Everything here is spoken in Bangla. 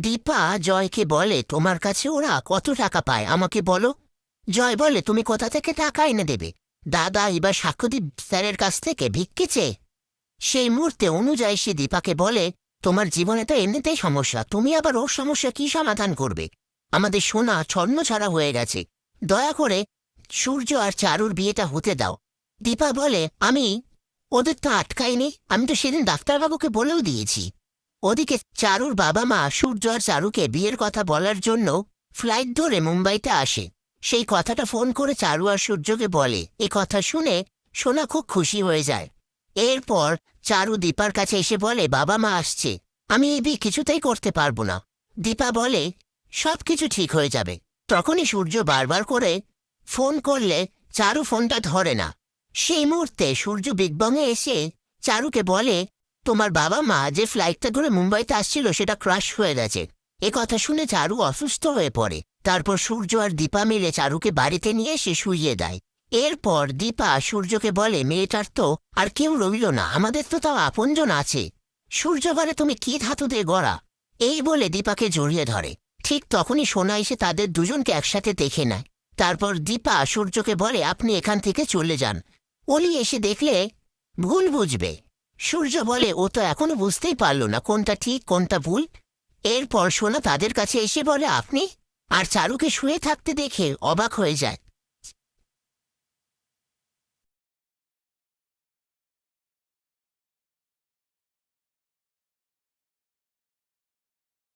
দীপা জয়কে বলে, তোমার কাছে ওরা কত টাকা পায়, আমাকে বলো? জয় বলে, তুমি কোথা থেকে টাকা এনে দেবে? দাদা এবার সাক্ষ্যদীপ স্যারের কাছ থেকে ভিক্ষে চেয়ে। সেই মুহূর্তে অনুযায়ী সে দীপাকে বলে, তোমার জীবনে তো এমনিতেই সমস্যা, তুমি আবার ওর সমস্যা কি সমাধান করবে? আমাদের সোনা ছন্ন ছাড়া হয়ে গেছে। দয়া করে সূর্য আর চারুর বিয়েটা হতে দাও। দীপা বলে, আমি ওদের তো আটকাইনি, আমি তো সেদিন ডাক্তারবাবুকে বলেও দিয়েছি। ওদিকে চারুর বাবা মা সূর্য আর চারুকে বিয়ের কথা বলার জন্য ফ্লাইট ধরে মুম্বাইতে আসে। সেই কথাটা ফোন করে চারু আর সূর্যকে বলে। এ কথা শুনে সোনা খুব খুশি হয়ে যায়। এরপর চারু দীপার কাছে এসে বলে, বাবা মা আসছে। আমি এই বিয়ে কিছুতেই করতে পারব না। দীপা বলে সব কিছু ঠিক হয়ে যাবে। তখনই সূর্য বারবার করে ফোন করলে চারু ফোনটা ধরে না। সেই মুহূর্তে সূর্য বিগবংয়ে এসে চারুকে বলে তোমার বাবা মা যে ফ্লাইটটা ধরে মুম্বাইতে আসছিল সেটা ক্রাশ হয়ে গেছে। এ কথা শুনে চারু অসুস্থ হয়ে পড়ে। তারপর সূর্য আর দীপা মিলে চারুকে বাড়িতে নিয়ে এসে শুইয়ে দেয়। এরপর দীপা সূর্যকে বলে, মেয়েটার তো আর কেউ রইল না, আমাদের তো তাও আপনজন আছে। সূর্য বলে, তুমি কি ধাতু দিয়ে গড়া? এই বলে দীপাকে জড়িয়ে ধরে। ঠিক তখনই সোনা এসে তাদের দুজনকে একসাথে দেখে নেয়। তারপর দীপা সূর্যকে বলে, আপনি এখান থেকে চলে যান। অলি এসে দেখলে ভুল বুঝবে। সূর্য বলে, ও তো এখনও বুঝতেই পারল না কোনটা ঠিক, কোনটা ভুল। এরপর সোনা তাদের কাছে এসে বলে, আপনি? আর চারুকে শুয়ে থাকতে দেখে অবাক হয়ে যায়।